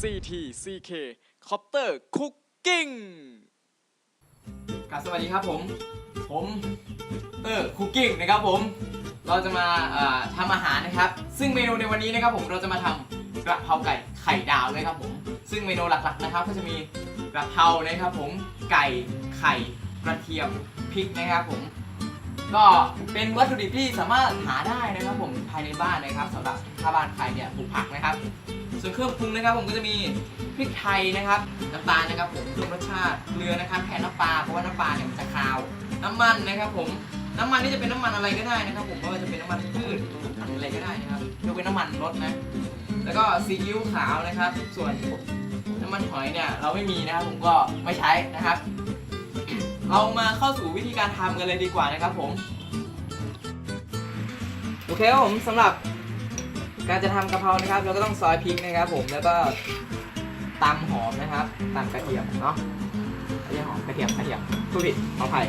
CT CK Copter Cooking ครับสวัสดีครับผม ผมเตอร์คุกกิ้งนะครับผม เราจะมาเอ่อทำอาหารนะครับ ซึ่งเมนูในวันนี้นะครับผมเราจะมาทำกระเพราไก่ไข่ดาวนะครับผม ซึ่งเมนูหลักๆนะครับ ก็จะมีกระเพรานะครับผมไก่ไข่กระเทียมพริกนะครับผม ก็เป็นวัตถุดิบที่สามารถหาได้นะครับผมภายในบ้านนะครับสำหรับถ้าบ้านใครเนี่ยปลูกผักนะครับ ส่วนเครื่องปรุงนะครับผมก็จะมีพริกไทยนะครับน้ำตาลนะครับผมปรุงรสชาติเกลือนะครับแทนน้ำปลาเพราะว่าน้ำปลาเนี่ยมันจะคาว น้ำมันนะครับผมน้ำมันนี่จะเป็นน้ำมันอะไรก็ได้นะครับ ผมไม่ว่าจะเป็นน้ำมันพืชหรืออะไรก็ได้นะครับยกเว้นน้ำมันรถนะ แล้วก็ซีอิ๊วขาวนะครับ ส่วนน้ำมันหอยเนี่ยเราไม่มีนะครับผมก็ไม่ใช้นะครับ เรามาเข้าสู่วิธีการทำกันเลยดีกว่านะครับผม โอเคครับผมสำหรับ การจะทำกะเพรานะครับ เราก็ต้องซอยพริกนะครับผมแล้วก็ตำหอมนะครับตำกระเทียมเนาะไม่ใช่หอมกระเทียมกระเทียมผู้ผิดขออภัย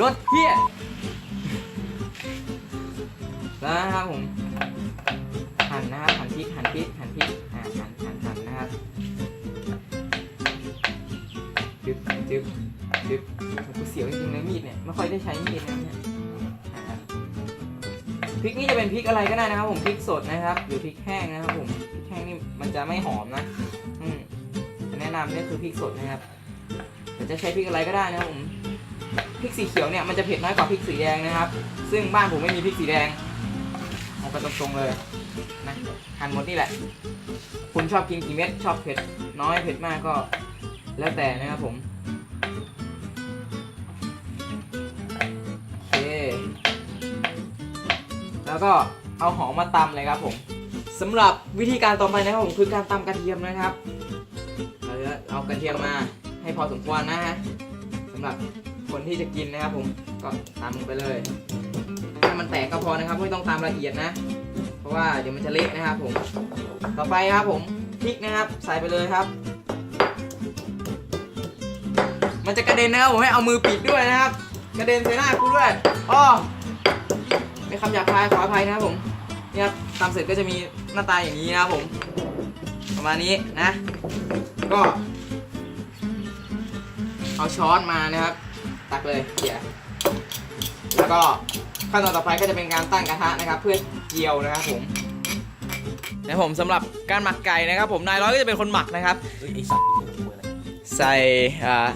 รสเพี้ยนะครับผมหั่นนะครับหั่นพริกหั่นพริกหั่นพริกอ่าหั่นหั่นหั่นนะครับจึ๊บจึ๊บจึ๊บกูเสียวจริงๆเลยมีดเนี่ยไม่ค่อยได้ใช้มีดนะเนี่ย พริกนี่จะเป็นพริกอะไรก็ได้นะครับผมพริกสดนะครับหรือพริกแห้งนะครับผมพริกแห้งนี่มันจะไม่หอมนะอืมแนะนำนี่คือพริกสดนะครับแต่จะใช้พริกอะไรก็ได้นะครับผมพริกสีเขียวเนี่ยมันจะเผ็ดน้อยกว่าพริกสีแดงนะครับ ซึ่งบ้านผมไม่มีพริกสีแดงเอาไปตรงๆเลยนะหั่นหมดนี่แหละ คุณชอบกินกี่เม็ดชอบเผ็ดน้อยเผ็ดมากก็ แล้วแต่นะครับผม แล้วก็เอาหอมมาตำเลยครับผมสำหรับวิธีการต่อไปนะครับผมคือการตำกระเทียมนะครับเราจะเอากระเทียมมาให้พอสมควรนะฮะสำหรับคนที่จะกินนะครับ ผมก็ตำลงไปเลยให้มันแตกก็พอนะครับไม่ต้องตำละเอียดนะ เพราะว่าเดี๋ยวมันจะเละนะครับผมต่อไปครับผมพริกนะครับใส่ไปเลยครับ มันจะกระเด็นนะครับผมให้เอามือปิดด้วยนะครับ กระเด็นใส่หน้ากูด้วยอ้อ เป็นคำหยาบคายขออภัยนะครับผมนี่ครับทำเสร็จก็จะมีหน้าตาอย่างนี้นะครับผม ประมาณนี้นะ ก็ เอาช้อนมานะครับ ตักเลยเขี่ยแล้วก็ขั้นตอนต่อไปก็จะเป็นการตั้งกระทะนะครับ เพื่อเจียวนะครับผมนะผมสำหรับการหมักไก่นะครับ ผมนายร้อยก็จะเป็นคนหมักนะครับใส่อ่า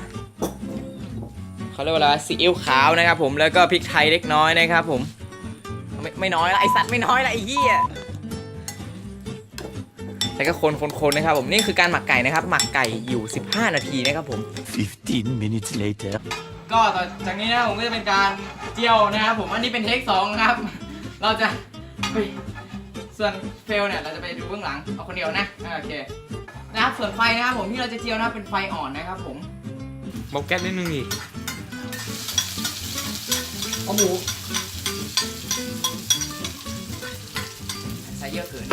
เขาเรียกว่าอะไรวะซีอิ๊วขาวนะครับ ผมแล้วก็พริกไทยเล็กน้อยนะครับผม ไม่ไม่น้อยละไอสัตว์ไม่น้อยละไอเหี้ยแล้วก็คนคนคนนะครับผมนี่คือการหมักไก่นะครับ หมักไก่อยู่ 15 นาทีนะครับผม 15 minutes later ก็ต่อจากนี้นะครับผมก็จะเป็นการเจียวนะครับผมอันนี้เป็นเทคสองนะครับ เราจะเฮ้ยส่วนเฟลเนี่ยเราจะไปดูเบื้องหลังเอาคนเดียวนะอ่าโอเคนะครับส่วนไฟนะครับผมที่เราจะเจียวนะครับเป็นไฟอ่อนนะครับผมบอกแก๊สนิดนึงอีกเอาหมู เยอะเกิน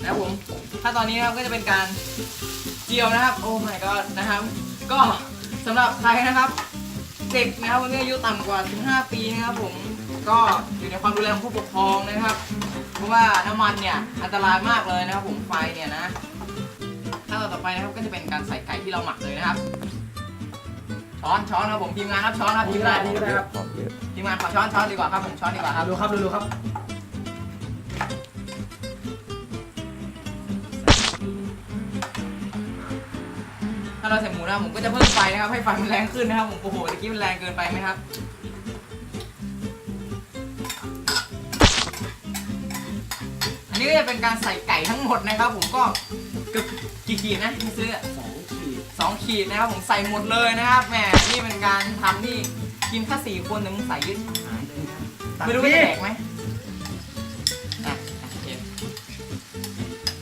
นะครับผมถ้าตอนนี้นะครับก็จะเป็นการเจียวนะครับโอ้ my god นะครับ ก็สำหรับใครนะครับ เด็กนะครับที่อายุต่ำกว่า 15 ปีนะครับผมก็อยู่ในความดูแลของผู้ปกครองนะครับ เพราะว่าน้ำมันเนี่ยอันตรายมากเลยนะครับผมไฟเนี่ยนะขั้นตอนต่อไปนะครับก็จะเป็นการใส่ไก่ที่เราหมักเลยนะครับ ช้อนช้อนครับผมทีมงานครับช้อนครับทีมงานเยอะของเยอะทีมงานขอช้อนช้อนดีกว่าครับผมช้อนดีกว่าครับดูครับดูดูครับ ถ้าเราใส่หมูนะผมก็จะเพิ่มไฟนะครับ ให้ไฟมันแรงขึ้นนะครับ ผมโอ้โหตะกี้มันแรงเกินไปไหมครับอันนี้ก็จะเป็นการใส่ไก่ทั้งหมดนะครับ ผมก็เกือบกี่ขีดนะที่ซื้อสองขีดสองขีดนะครับ ผมใส่หมดเลยนะครับแหมนี่เป็นการทำที่กินแค่สี่คนแต่มึงใส่เยอะชิบหายเลยนะไม่รู้ว่าจะแดกไหมอะอะโอเค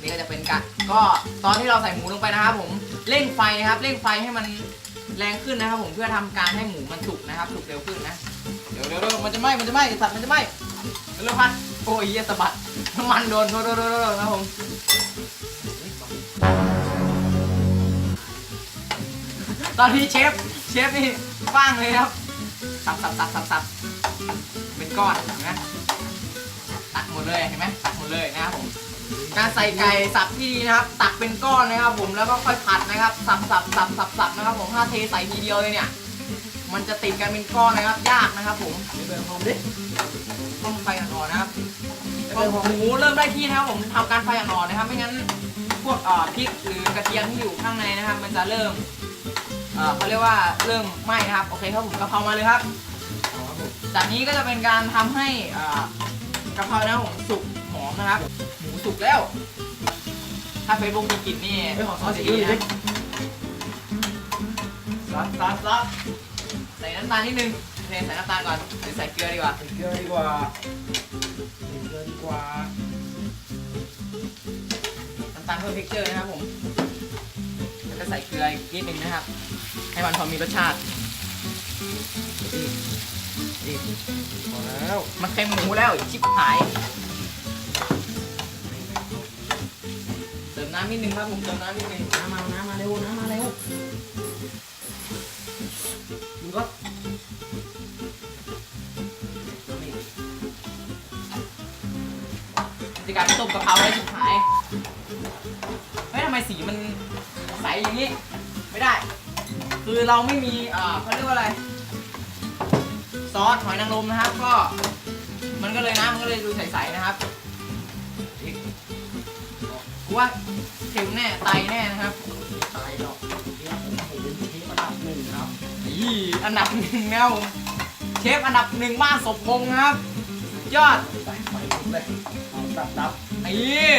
นี่ก็จะเป็นการก็ตอนที่เราใส่หมูลงไปนะครับผม เร่งไฟนะครับเร่งไฟให้มันแรงขึ้นนะครับ ผมเพื่อทำการให้หมูมันสุกนะครับสุกเร็วขึ้นนะเดี๋ยวเดี๋ยวเดี๋ยวมันจะไหม้มันจะไหม้สัตว์มันจะไหม้เร็วพัดโอ้ยเหี้ยสะบัดน้ำมันโดนโดนโดนโดนนะผมตอนนี้เชฟเชฟนี่ฟางเลยครับสับสับสับสับสับเป็นก้อนเห็นไหมตักหมดเลยเห็นไหมตักหมดเลยนะครับผม การใส่ไก่สับที่ดีนะครับ ตักเป็นก้อนนะครับผมแล้วก็ค่อยผัดนะครับสับสับสับสับสับนะครับผมถ้าเทใส่ทีเดียวเลยเนี่ย มันจะติดกันเป็นก้อนนะครับ ยากนะครับผมเบิร์นหอมดิต้องไฟอ่อนๆนะครับพอหมูเริ่มได้ที่นะครับผมทำการไฟอ่อนๆนะครับไม่งั้นพวกเอ่อพริกหรือกระเทียมที่อยู่ข้างในนะครับ มันจะเริ่มเอ่อเขาเรียกว่าเริ่มไหม้นะครับโอเคครับผมกะเพรามาเลยครับจากนี้ก็จะเป็นการทำให้อ่ากะเพรานะครับผมสุกหอมนะครับหมู สุกแล้ว ถ้าเฟซบุ๊กมีกลิ่นนี่ไปขอซอสซีอิ๊วหน่อยดิซอสซอสซอสใส่น้ำตาลนิดนึงโอเคใส่น้ำตาลก่อนหรือใส่เกลือดีกว่าใส่เกลือดีกว่าใส่เกลือดีกว่าน้ำตาลเพิ่มเท็กเจอร์นะครับผมแล้วก็ใส่เกลืออีกนิดนึงนะครับ ให้มันพอมีรสชาติพอแล้ว มันเค็มหมูแล้วชิบหายำนิดนึงครับผมเติมน้ำนิดนึงน้ำมาน้ำมาเร็วน้ำมาเร็วมึงก็จะกลายเป็นต้มกะเพราได้ชิบหายเฮ้ยทำไมสีมันใสอย่างนี้ ไม่ได้ คือเราไม่มีเอ่อเขาเรียกว่าอะไร ซอสหอยนางรมนะครับ ก็ มันก็เลยน้ำมันก็เลยดูใสๆนะครับกูว่า เค็มแน่ไตแน่นะครับตายหรอกเนี่ยผมเห็นเป็นเทประดับหนึ่งครับอีอันดับหนึ่งนะครับผมเชฟอันดับหนึ่งบ้านศพพงนะครับสุดยอดใส่ไฟลุกเลยเอาดับดับนี่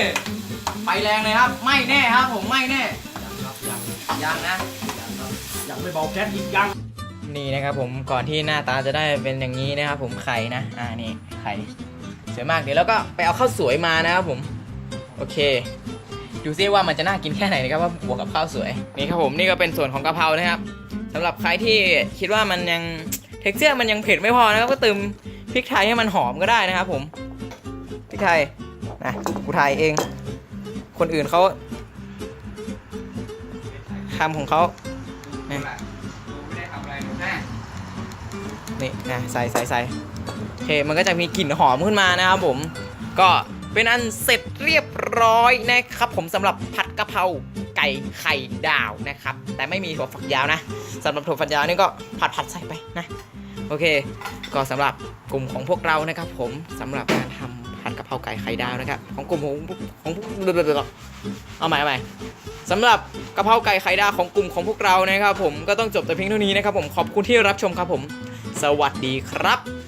ไฟแรงเลยครับ ไม่แน่ครับ ผมไม่แน่ยังครับยังยังนะยังครับยังไม่เบาแก๊สอีกยังนี่นะครับผมก่อนที่หน้าตาจะได้เป็นอย่างนี้นะครับผมไข่นะอ่านี่ไข่สวยมากเดี๋ยวแล้วก็ไปเอาข้าวสวยมานะครับผม โอเค ดูซิว่ามันจะน่ากินแค่ไหนนะครับว่าบวกกับข้าวสวยนี่ครับผมนี่ก็เป็นส่วนของกะเพรานะครับสำหรับใครที่คิดว่ามันยังเท็กเจอร์มันยังเผ็ดไม่พอนะครับก็เติมพริกไทยให้มันหอมก็ได้นะครับผมพริกไทยนะกูไทยเอง คนอื่นเขาคำของเขาไม่ได้ทำอะไรแน่นี่นะใส่ใส่ใส่โอเคมันก็จะมีกลิ่นหอมขึ้นมานะครับผมก็ เป็นอันเสร็จเรียบร้อยนะครับ ผมสำหรับผัดกะเพราไก่ไข่ดาวนะครับ แต่ไม่มีถั่วฝักยาวนะสำหรับถั่วฝักยาวนี่ก็ผัดผัดใส่ไปนะ โอเค ก็สำหรับกลุ่มของพวกเรานะครับ ผมสำหรับการทำผัดกะเพราไก่ไข่ดาวนะครับ ของกลุ่มของของพวกเอาใหม่เอาใหม่สำหรับกะเพราไก่ไข่ดาวของกลุ่มของพวกเรานะครับ ผมก็ต้องจบแต่เพียงเท่านี้นะครับ ผมขอบคุณที่รับชมครับผม สวัสดีครับ